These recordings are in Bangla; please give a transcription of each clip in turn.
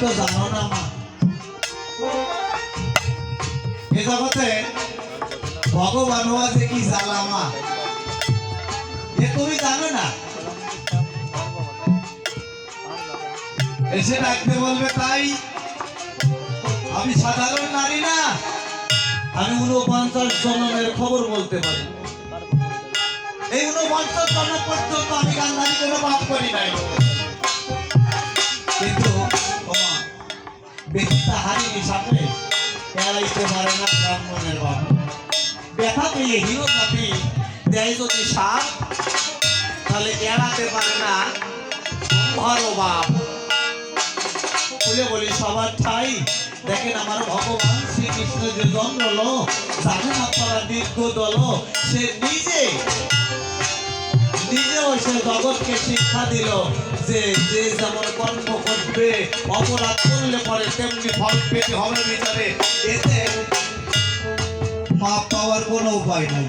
তো জানো না মা এ জগতে ভগবান যে কি জ্বালা মা এ তুমি জানো না? এসে ডাকতে বলবে, তাই আমি সাধারণ নারী না, আমি উনপঞ্চাশ জন্মের খবর বলতে পারি। এই উনপঞ্চাশ জন্ম পর্যন্ত আমি গান্ধারী কোনো পাপ করি নাই। বেশিটা হারিনি সাথে এড়াইতে পারে না ব্রাহ্মণের বাপ ব্যথা পেয়ে হিরো জাতি দেয় যদি সাপ তাহলে এড়াতে পারে না ব্রহ্মারও বাপ বলে বলি সবার ঠাই দেখেন আমার ভগবান শ্রীকৃষ্ণ যে জন্মলো জানেন আপনারা দীর্ঘ দল সে নিজে নিজেও সে জগৎকে শিক্ষা দিল যে যে যেমন কর্ম করবে, অপরাধ করলে পরে তেমনি ফল পেতে হবে বিচারে এতে মাপ পাওয়ার কোনো উপায় নাই।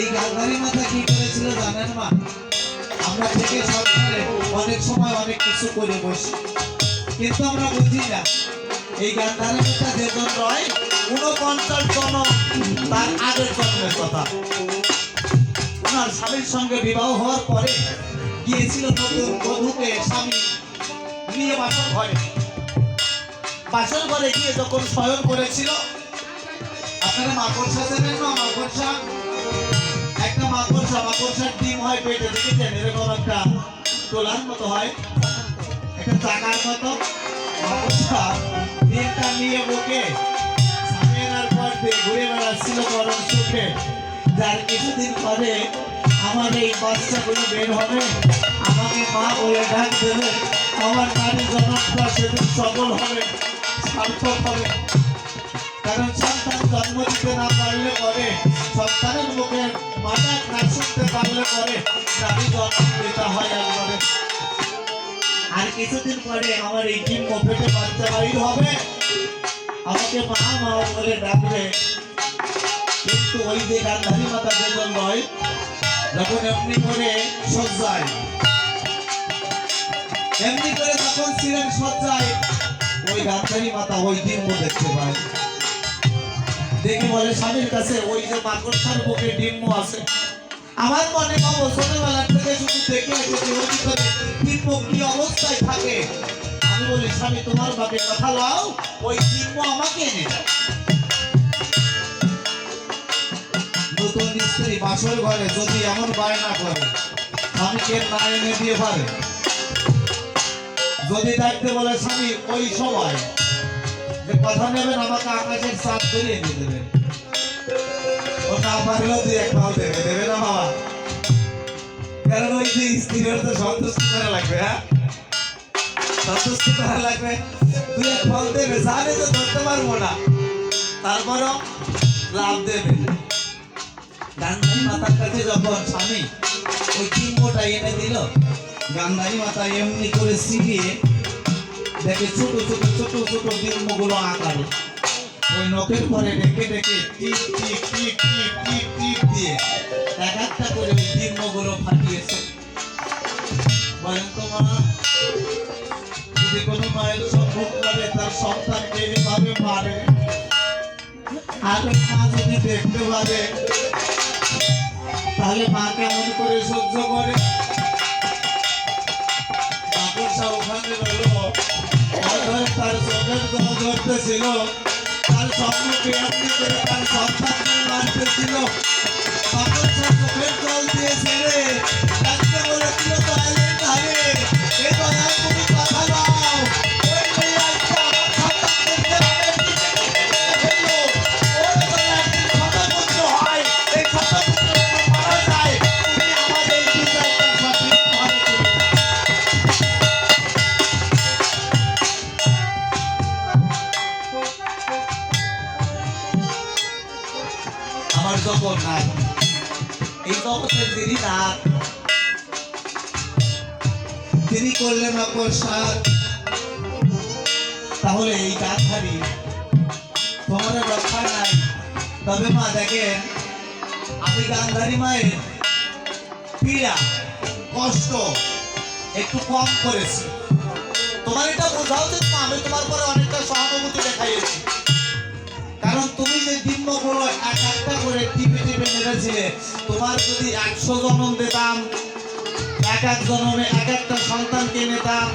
এই গালগাড়ি মাথা কি করেছিল জানেন মা? আমরা থেকে সরকারে অনেক সময় অনেক কিছু করে বসি। কিন্তু আমরা বুঝি না, এই গান্ধারের কথা যে জন্য হয় উনপঞ্চাশ জন তার আগের জন্মের কথা। ওনার স্বামীর সঙ্গে বিবাহ হওয়ার পরে গিয়েছিল নতুন বধূকে স্বামী নিয়ে বাসন ঘরে। বাসন ঘরে গিয়ে যখন শয়ন করেছিল, আপনারা মাকড়সা জানেন না? মাকড়সা? একটা মাকড়সা, মাকড়সার ডিম হয় পেটে, দেখেছেন? এরকম একটা তোলার মতো হয়। একটা চাকার মতো। মাকড়সা ডিমটা নিয়ে বুকে সামিয়ানার পর ঘুরে বেড়াচ্ছিল গরম সুখে। যার কিছুদিন পরে আমার এই বাচ্চাগুলো বের হবে। আমাকে মা বলে ডাক দেবে। আমার নারী জনকরা সেদিন সফল হবে, সার্থক হবে। কারণ সন্তান জন্ম দিতে না পারলে পরে সন্তানের মুখে মাথা না শুনতে পারলে পরে নারী জন্ম দিতে হয় একবারে। আর কিছুদিন পরে আমার এই ডিম পেটে বাচ্চা বাইর হবে। আমাকে মা মা বলে ডাকবে। কিন্তু ওই যে গান্ধারী মাতা যেজন নয় যখন এমনি করে সজ্জায়। এমনি করে যখন ছিলেন সজ্জায়, ওই গান্ধারী মাতা ওই ডিম্ব দেখতে পায়। দেখে বলে, স্বামীর কাছে ওই যে মাকড়সার বুকে ডিম্ব আছে। আমার মনে হব ছোটবেলা থেকে শুধু দেখে এসেছি ডিম্ব কি অবস্থায় থাকে? আমি বলি, স্বামী, তোমার বাপে কথা লাও, ওই ডিম্ব আমাকে এনে দাও। নতুন স্ত্রী বাসর ঘরে যদি এমন বায়না করে। স্বামীকে না এনে দিয়ে পারে? যদি ডাকতে বলে, স্বামী, ওই সময় যে কথা নেবেন, আমাকে আকাশের চাঁদ ধরিয়ে দিয়ে দেবেন পারলেও দুই এক দেবে দেবে না বাবা? কারণ ওই যে স্ত্রীর তো সন্তুষ্টি লাগবে হ্যাঁ? সন্তুষ্টি লাগবে। দুই এক দেবে, জানে তো ধরতে পারব না। তারপরও লাভ দেবে। গান্ধারী মাতার কাছে যখন স্বামী ওই কিম্বটা এনে দিল গান্ধারী মাতা এমনি করে সিটিয়ে দেখে ছোট ছোট ছোট ছোট ডিম্বগুলো আঁকাল। ওই নখের পরে ডেকে ডেকে টিপ টিপ টিপ টিপ টিপ টিপ দিয়ে এক একটা করে ওই ডিম্বগুলো ফাটিয়েছে। বলেন তো যদি কোনো মায়ের সম্ভব করে তার সন্তানকে এভাবে মারে, আর মা যদি দেখতে পারে তাহলে মা কেমন করে সহ্য করে। ওখানে তার চোখের জল ধরতেছিল। তার স্বপ্ন ছিল তার সন্তানকে জল আমার জগন্নাথ এই জগতের যিনি নাথ তিনি করলেন অপসার। তাহলে এই গাছারি তোমার রক্ষা নাই। তবে মা, দেখেন আমি গান্ধারী মায়ের পীড়া, কষ্ট একটু কম করেছি তোমার এটা বোঝা উচিত আমি তোমার পরে অনেকটা সহানুভূতি দেখাইয়েছি। কারণ তুমি যে ডিম্বগুলো এক একটা করে টিপে টিপে মেরেছিলে তোমার যদি একশো জনম দিতাম, এক এক জনমে এক একটা সন্তানকে নিতাম,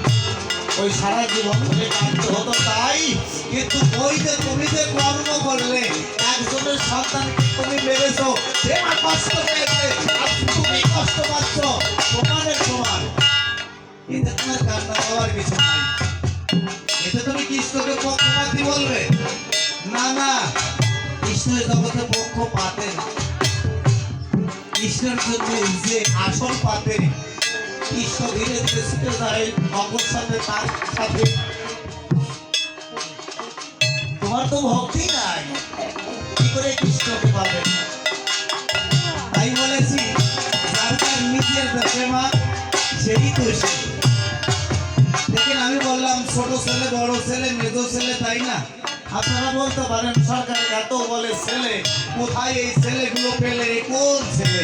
ওই সারা জীবন ধরে কাঁদতে হতো তাই। কিন্তু ওই যে তুমি যে কর্ম করলে একজনের সন্তানকে তুমি মেরেছো সে কষ্ট পেয়েছে আর তুমি কষ্ট পাচ্ছ কৃষ্ণের জন্য যে আসল পাবে। দেখেন আমি বললাম ছোট ছেলে বড় ছেলে, মেজো ছেলে, তাই না? আপনারা বলতে পারেন সরকার এত বলে ছেলে, কোথায় এই ছেলেগুলো পেলে, কোন ছেলে?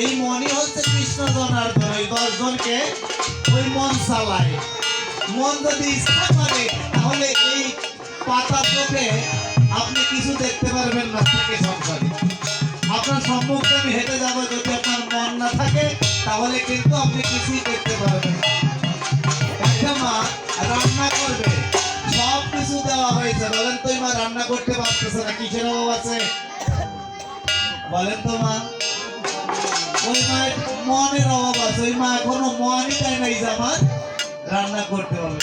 এই মনই হচ্ছে কৃষ্ণ জনার্দন এই দশজনকে ওই মন চালায়। মন যদি ইচ্ছা করে, তাহলে এই পাতা চোখে আপনি কিছু দেখতে পারবেন না থেকে সংসারে। আপনার সম্মুখে আমি হেঁটে যাব, যদি আপনার মন না থাকে, তাহলে কিন্তু আপনি কিছুই দেখতে পারবেন একটা মা রান্না করবে, সব কিছু দেওয়া হয়েছে। বলেন তো মা রান্না করতে পারতেছে না, কিসের অভাব আছে? বলেন তো মা। মনের অভাব আছে, ওই মা এখনও মনই দেয় নাই আমার রান্না করতে হবে।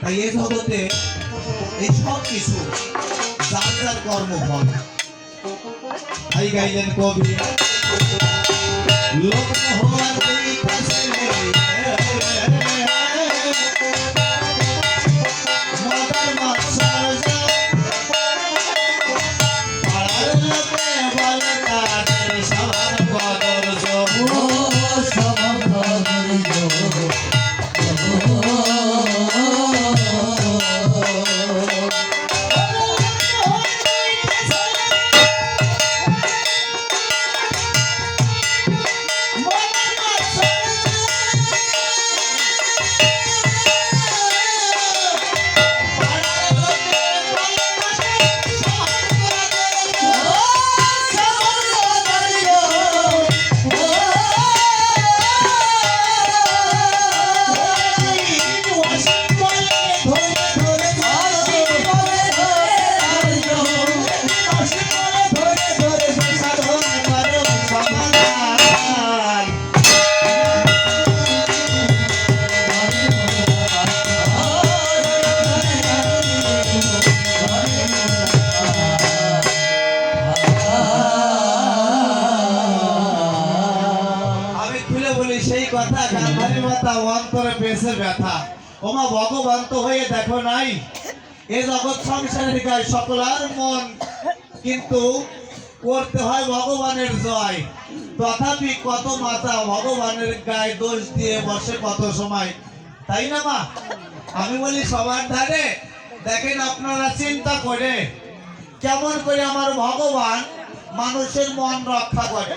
তাই এই জগতে এই সব কিছু যার যার কর্মফল তাই গাইলেন কবি, লোক মাতা অন্তরে পেয়েছে ব্যথা। ওমা, ভগবান তো হয়ে দেখো নাই। এ জগৎ সংসারের গায়ে সকলার মন। কিন্তু করতে হয় ভগবানের জয়। তথাপি কত মাতা ভগবানের গায়ে দোষ দিয়ে বসে কত সময়। তাই না, মা? আমি বলি, সবার ধারে। দেখেন আপনারা চিন্তা করে, কেমন করে আমার ভগবান মানুষের মন রক্ষা করে?